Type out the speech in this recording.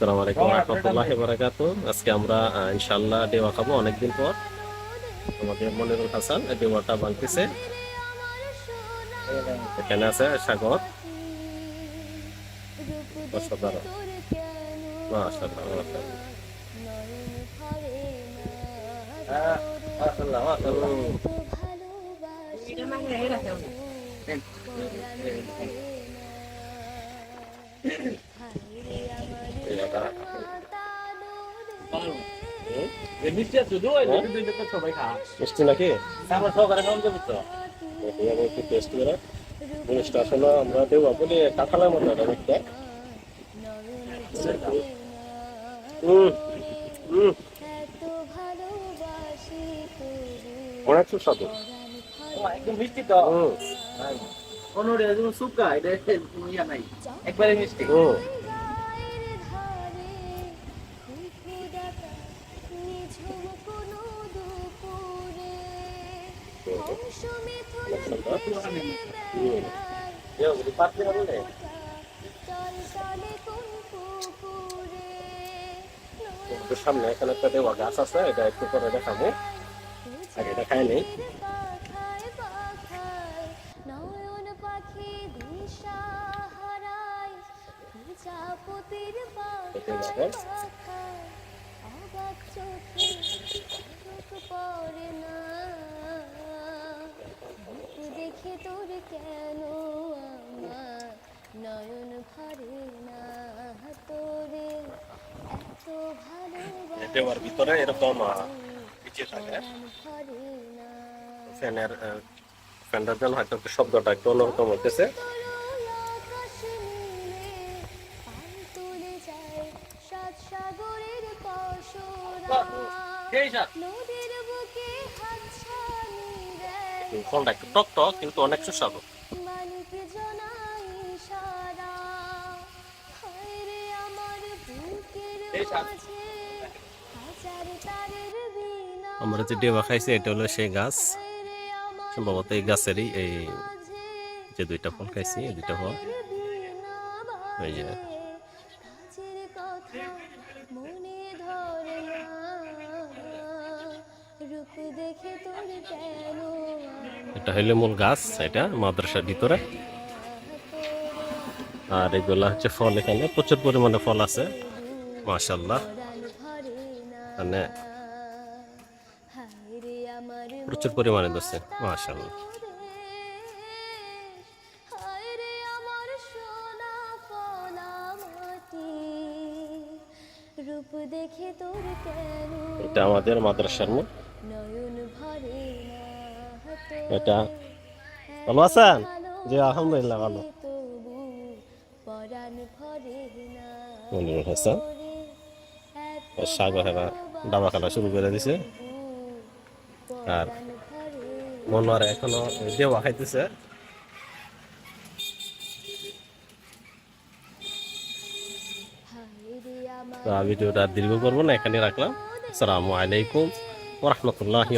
আসসালামু আলাইকুম রহমতুল্লাহি বারাকাতু। আজকে আমরা আহ, ইনশাআল্লাহ দেওয়া খাব অনেকদিন পর। আমাদের মনিরুল হাসান দেওয়াটা বানতেছে। এখানে আছে সাগর। অসাধারণ। মিষ্টি হ্যাঁ? মিষ্টি নাকি? একটু টেস্ট করে জিনিসটা আসলে আমরা দেওয়া বলি কাঁঠালের মতো এটা হুম অনেক সুস্বাদু। একদম মিষ্টি তো। কোনো সুকা এটা নাই। একবারে মিষ্টি। সামনে এখানে একটা দেওয়া গাছ আছে এটা একটু পরে দেখাবো আগে এটা খাই নেই পাখি দেওয়ার ভিতরে এরকম পিছিয়ে থাকে ফ্যানের ফ্যানটার জন্য হয়তো শব্দটা একটু অন্যরকম হতেছে ফলটা একটু টক টক কিন্তু অনেক সুস্বাদু এই সাথ। আমরা যে ডেবা খাইছি, এটা হলো সেই গাছ। সম্ভবত এই গাছেরই এই যে দুইটা ফল খাইছি, এই দুইটা ফল। এই যে। এটা হইলে মূল গাছ, এটা মাদ্রাসার ভিতরে। আর এগুলা হচ্ছে ফল এখানে। প্রচুর পরিমাণে ফল আছে মাশাল্লাহ মানে প্রচুর পরিমাণে তোর কেন এটা আমাদের মাদ্রাসার ভরে এটা ভালো আছেন? জি আলহামদুলিল্লাহ ভালো। মনিরুল হাসান। সাগর হেরা ডাবা খেলা শুরু করে দিছে। আর মনোয়ার এখনও দেওয়া খাইতেছে। তো ভিডিওটা দীর্ঘ করব না এখানে রাখলাম। আসসালামু আলাইকুম ওরহমতুল্লাহ